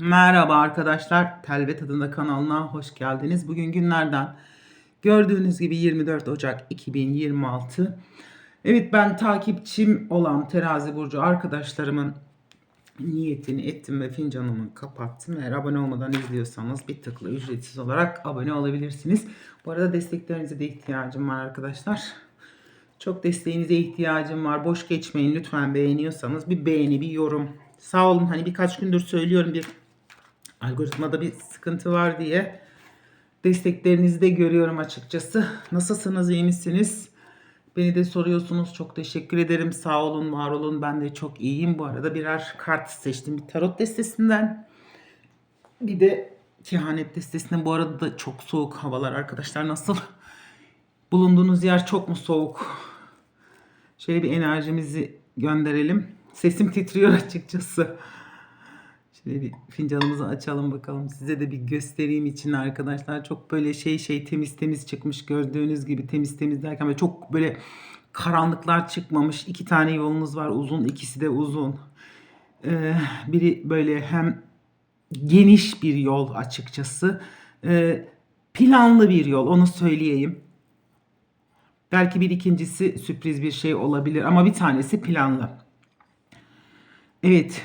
Merhaba arkadaşlar, Telvet adında kanalına hoş geldiniz. Bugün günlerden gördüğünüz gibi 24 Ocak 2026. Evet ben takipçim olan terazi burcu arkadaşlarımın niyetini ettim ve fincanımı kapattım. Eğer abone olmadan izliyorsanız bir tıkla ücretsiz olarak abone olabilirsiniz. Bu arada desteklerinize de ihtiyacım var arkadaşlar. Çok desteğinize ihtiyacım var. Boş geçmeyin lütfen beğeniyorsanız bir beğeni, bir yorum. Sağ olun hani birkaç gündür söylüyorum bir algoritmada bir sıkıntı var diye desteklerinizi de görüyorum açıkçası. Nasılsınız, iyi misiniz? Beni de soruyorsunuz. Çok teşekkür ederim. Sağ olun, var olun. Ben de çok iyiyim. Bu arada birer kart seçtim. Bir tarot destesinden. Bir de kehanet destesinden. Bu arada da çok soğuk havalar arkadaşlar. Nasıl? Bulunduğunuz yer çok mu soğuk? Şöyle bir enerjimizi gönderelim. Sesim titriyor açıkçası. Şöyle bir fincanımızı açalım bakalım. Size de bir göstereyim için arkadaşlar. Çok böyle şey şey temiz temiz çıkmış. Gördüğünüz gibi temiz temiz derken böyle çok böyle karanlıklar çıkmamış. İki tane yolunuz var uzun. ikisi de uzun. Ee, biri böyle hem geniş bir yol açıkçası. Ee, planlı bir yol onu söyleyeyim. Belki bir ikincisi sürpriz bir şey olabilir ama bir tanesi planlı. Evet.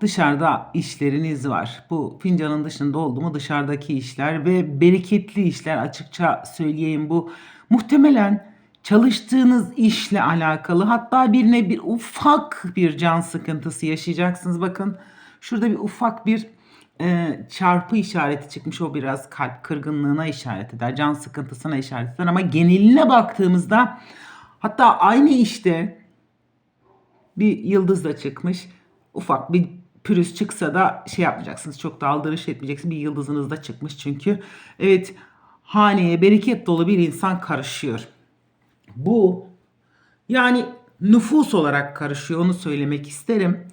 Dışarıda işleriniz var. Bu fincanın dışında oldu mu dışarıdaki işler ve bereketli işler açıkça söyleyeyim bu. Muhtemelen çalıştığınız işle alakalı hatta birine bir ufak bir can sıkıntısı yaşayacaksınız. Bakın şurada bir ufak bir e, çarpı işareti çıkmış. O biraz kalp kırgınlığına işaret eder. Can sıkıntısına işaret eder. Ama geneline baktığımızda hatta aynı işte bir yıldız da çıkmış. Ufak bir pürüz çıksa da şey yapmayacaksınız. Çok da aldırış etmeyeceksiniz. Bir yıldızınız da çıkmış çünkü. Evet haneye bereket dolu bir insan karışıyor. Bu yani nüfus olarak karışıyor onu söylemek isterim.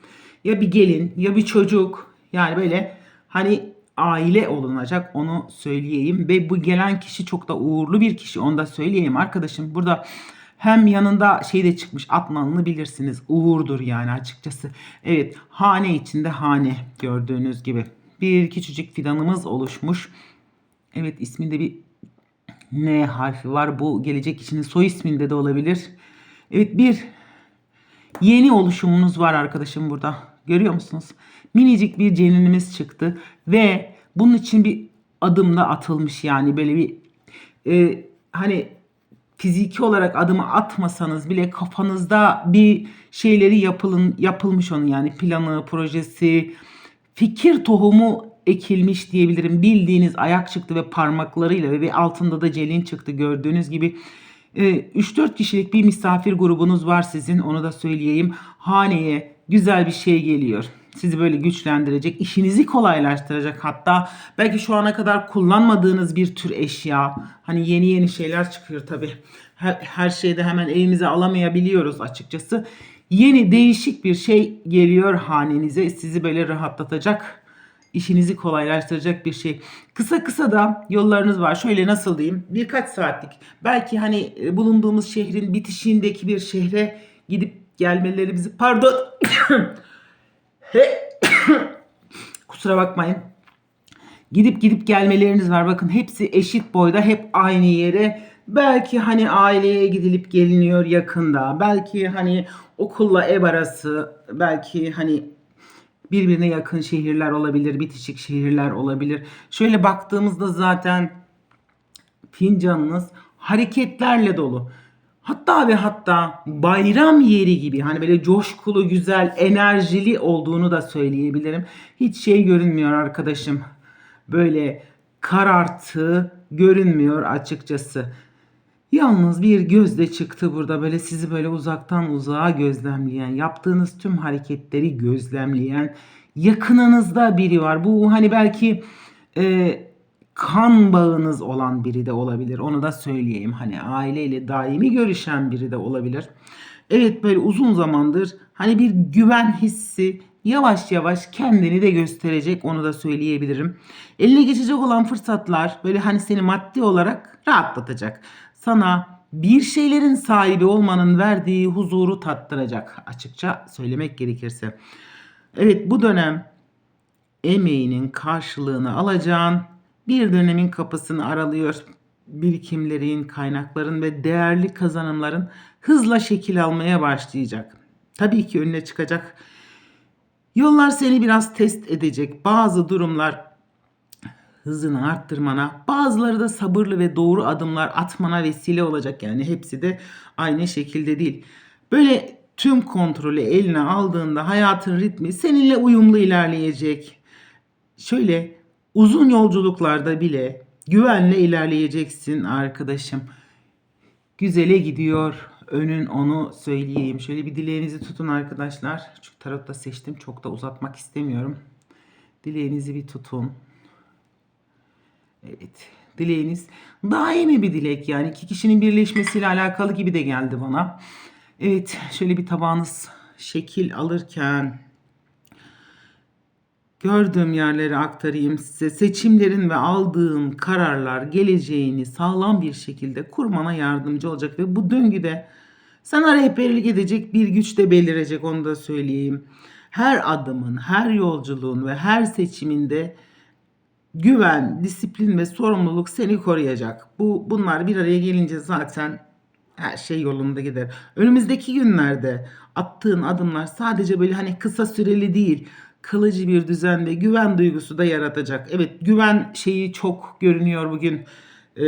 Ya bir gelin ya bir çocuk yani böyle hani aile olunacak onu söyleyeyim. Ve bu gelen kişi çok da uğurlu bir kişi onu da söyleyeyim arkadaşım. Burada hem yanında şey de çıkmış atmanını bilirsiniz. Uğurdur yani açıkçası. Evet hane içinde hane gördüğünüz gibi. Bir küçücük fidanımız oluşmuş. Evet isminde bir N harfi var. Bu gelecek kişinin soy isminde de olabilir. Evet bir yeni oluşumunuz var arkadaşım burada. Görüyor musunuz? Minicik bir ceninimiz çıktı ve bunun için bir adım da atılmış yani böyle bir e, hani fiziki olarak adımı atmasanız bile kafanızda bir şeyleri yapılın yapılmış onun yani planı, projesi, fikir tohumu ekilmiş diyebilirim. Bildiğiniz ayak çıktı ve parmaklarıyla ve bir altında da celin çıktı gördüğünüz gibi. 3-4 kişilik bir misafir grubunuz var sizin onu da söyleyeyim. Haneye güzel bir şey geliyor. Sizi böyle güçlendirecek, işinizi kolaylaştıracak hatta belki şu ana kadar kullanmadığınız bir tür eşya. Hani yeni yeni şeyler çıkıyor tabii. Her, her şeyde hemen elimize alamayabiliyoruz açıkçası. Yeni değişik bir şey geliyor hanenize. Sizi böyle rahatlatacak, işinizi kolaylaştıracak bir şey. Kısa kısa da yollarınız var. Şöyle nasıl diyeyim? Birkaç saatlik. Belki hani e, bulunduğumuz şehrin bitişiğindeki bir şehre gidip gelmeleri bizi pardon Kusura bakmayın. Gidip gidip gelmeleriniz var. Bakın hepsi eşit boyda hep aynı yere. Belki hani aileye gidilip geliniyor yakında. Belki hani okulla ev arası. Belki hani birbirine yakın şehirler olabilir. Bitişik şehirler olabilir. Şöyle baktığımızda zaten fincanınız hareketlerle dolu. Hatta ve hatta bayram yeri gibi hani böyle coşkulu, güzel, enerjili olduğunu da söyleyebilirim. Hiç şey görünmüyor arkadaşım. Böyle karartı görünmüyor açıkçası. Yalnız bir gözde çıktı burada böyle sizi böyle uzaktan uzağa gözlemleyen, yaptığınız tüm hareketleri gözlemleyen, yakınınızda biri var. Bu hani belki e, kan bağınız olan biri de olabilir. Onu da söyleyeyim. Hani aileyle daimi görüşen biri de olabilir. Evet böyle uzun zamandır hani bir güven hissi yavaş yavaş kendini de gösterecek onu da söyleyebilirim. Eline geçecek olan fırsatlar böyle hani seni maddi olarak rahatlatacak. Sana bir şeylerin sahibi olmanın verdiği huzuru tattıracak açıkça söylemek gerekirse. Evet bu dönem emeğinin karşılığını alacağın bir dönemin kapısını aralıyor. Birikimlerin, kaynakların ve değerli kazanımların hızla şekil almaya başlayacak. Tabii ki önüne çıkacak. Yollar seni biraz test edecek. Bazı durumlar hızını arttırmana, bazıları da sabırlı ve doğru adımlar atmana vesile olacak. Yani hepsi de aynı şekilde değil. Böyle tüm kontrolü eline aldığında hayatın ritmi seninle uyumlu ilerleyecek. Şöyle uzun yolculuklarda bile güvenle ilerleyeceksin arkadaşım. Güzele gidiyor. Önün onu söyleyeyim. Şöyle bir dileğinizi tutun arkadaşlar. Çünkü tarotta seçtim. Çok da uzatmak istemiyorum. Dileğinizi bir tutun. Evet. Dileğiniz daimi bir dilek yani iki kişinin birleşmesiyle alakalı gibi de geldi bana. Evet şöyle bir tabağınız şekil alırken gördüğüm yerleri aktarayım size. Seçimlerin ve aldığın kararlar geleceğini sağlam bir şekilde kurmana yardımcı olacak ve bu döngüde sana rehberlik edecek bir güç de belirecek onu da söyleyeyim. Her adımın, her yolculuğun ve her seçiminde güven, disiplin ve sorumluluk seni koruyacak. Bu bunlar bir araya gelince zaten her şey yolunda gider. Önümüzdeki günlerde attığın adımlar sadece böyle hani kısa süreli değil, kalıcı bir düzen ve güven duygusu da yaratacak. Evet, güven şeyi çok görünüyor bugün e,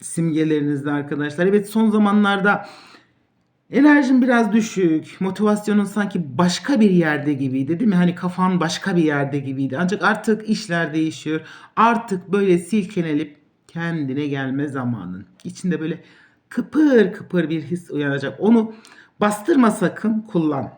simgelerinizde arkadaşlar. Evet, son zamanlarda Enerjin biraz düşük. Motivasyonun sanki başka bir yerde gibiydi değil mi? Hani kafan başka bir yerde gibiydi. Ancak artık işler değişiyor. Artık böyle silkelenip kendine gelme zamanın. İçinde böyle kıpır kıpır bir his uyanacak. Onu bastırma sakın kullan.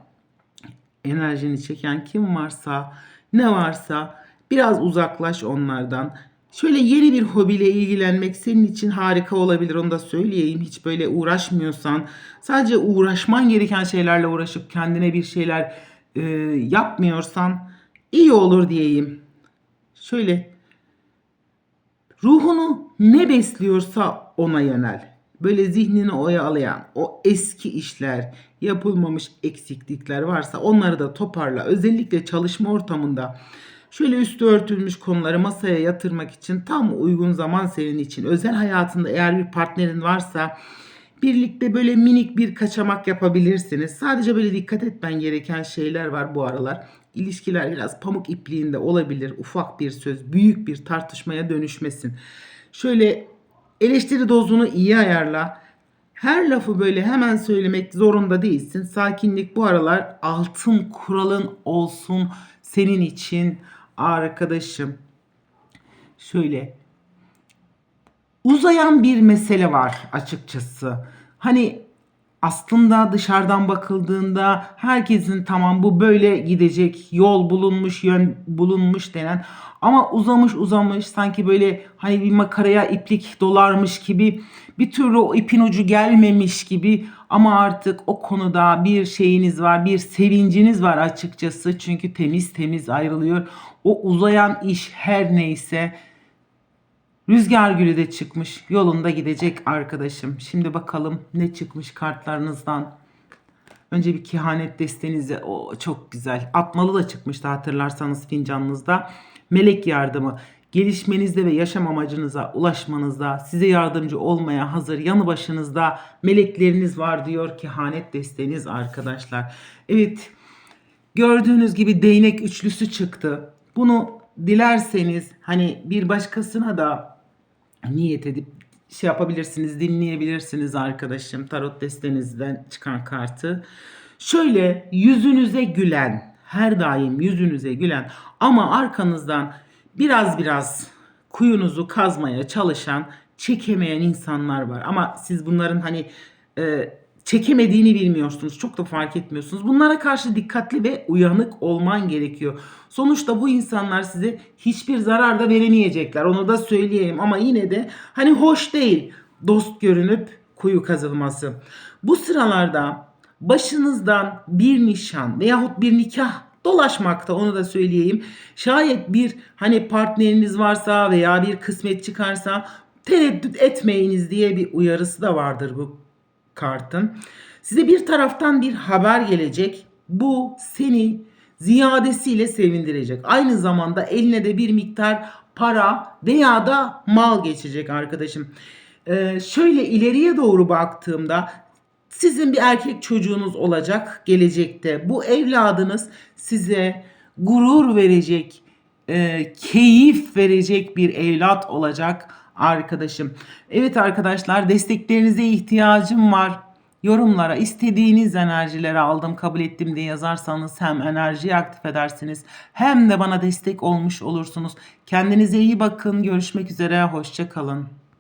Enerjini çeken kim varsa, ne varsa biraz uzaklaş onlardan. Şöyle yeni bir hobiyle ilgilenmek senin için harika olabilir onu da söyleyeyim. Hiç böyle uğraşmıyorsan sadece uğraşman gereken şeylerle uğraşıp kendine bir şeyler e, yapmıyorsan iyi olur diyeyim. Şöyle ruhunu ne besliyorsa ona yönel. Böyle zihnini oyalayan o eski işler, yapılmamış eksiklikler varsa onları da toparla. Özellikle çalışma ortamında Şöyle üstü örtülmüş konuları masaya yatırmak için tam uygun zaman senin için. Özel hayatında eğer bir partnerin varsa birlikte böyle minik bir kaçamak yapabilirsiniz. Sadece böyle dikkat etmen gereken şeyler var bu aralar. İlişkiler biraz pamuk ipliğinde olabilir. Ufak bir söz büyük bir tartışmaya dönüşmesin. Şöyle eleştiri dozunu iyi ayarla. Her lafı böyle hemen söylemek zorunda değilsin. Sakinlik bu aralar altın kuralın olsun senin için arkadaşım. Şöyle uzayan bir mesele var açıkçası. Hani aslında dışarıdan bakıldığında herkesin tamam bu böyle gidecek yol bulunmuş yön bulunmuş denen ama uzamış uzamış sanki böyle hani bir makaraya iplik dolarmış gibi bir türlü o ipin ucu gelmemiş gibi ama artık o konuda bir şeyiniz var, bir sevinciniz var açıkçası. Çünkü temiz temiz ayrılıyor. O uzayan iş her neyse Rüzgar gülü de çıkmış. Yolunda gidecek arkadaşım. Şimdi bakalım ne çıkmış kartlarınızdan. Önce bir kehanet destenizi. O çok güzel. Atmalı da çıkmıştı hatırlarsanız fincanınızda. Melek yardımı. Gelişmenizde ve yaşam amacınıza ulaşmanızda size yardımcı olmaya hazır yanı başınızda melekleriniz var diyor kehanet desteniz arkadaşlar. Evet gördüğünüz gibi değnek üçlüsü çıktı. Bunu dilerseniz hani bir başkasına da niyet edip şey yapabilirsiniz, dinleyebilirsiniz arkadaşım tarot destenizden çıkan kartı. Şöyle yüzünüze gülen, her daim yüzünüze gülen ama arkanızdan biraz biraz kuyunuzu kazmaya çalışan, çekemeyen insanlar var. Ama siz bunların hani e, çekemediğini bilmiyorsunuz. Çok da fark etmiyorsunuz. Bunlara karşı dikkatli ve uyanık olman gerekiyor. Sonuçta bu insanlar size hiçbir zarar da veremeyecekler. Onu da söyleyeyim ama yine de hani hoş değil dost görünüp kuyu kazılması. Bu sıralarda başınızdan bir nişan veyahut bir nikah dolaşmakta onu da söyleyeyim. Şayet bir hani partneriniz varsa veya bir kısmet çıkarsa tereddüt etmeyiniz diye bir uyarısı da vardır bu kartın. Size bir taraftan bir haber gelecek. Bu seni ziyadesiyle sevindirecek. Aynı zamanda eline de bir miktar para veya da mal geçecek arkadaşım. Ee, şöyle ileriye doğru baktığımda sizin bir erkek çocuğunuz olacak gelecekte. Bu evladınız size gurur verecek, e, keyif verecek bir evlat olacak arkadaşım. Evet arkadaşlar desteklerinize ihtiyacım var. Yorumlara istediğiniz enerjileri aldım kabul ettim diye yazarsanız hem enerjiyi aktif edersiniz hem de bana destek olmuş olursunuz. Kendinize iyi bakın. Görüşmek üzere. Hoşça kalın.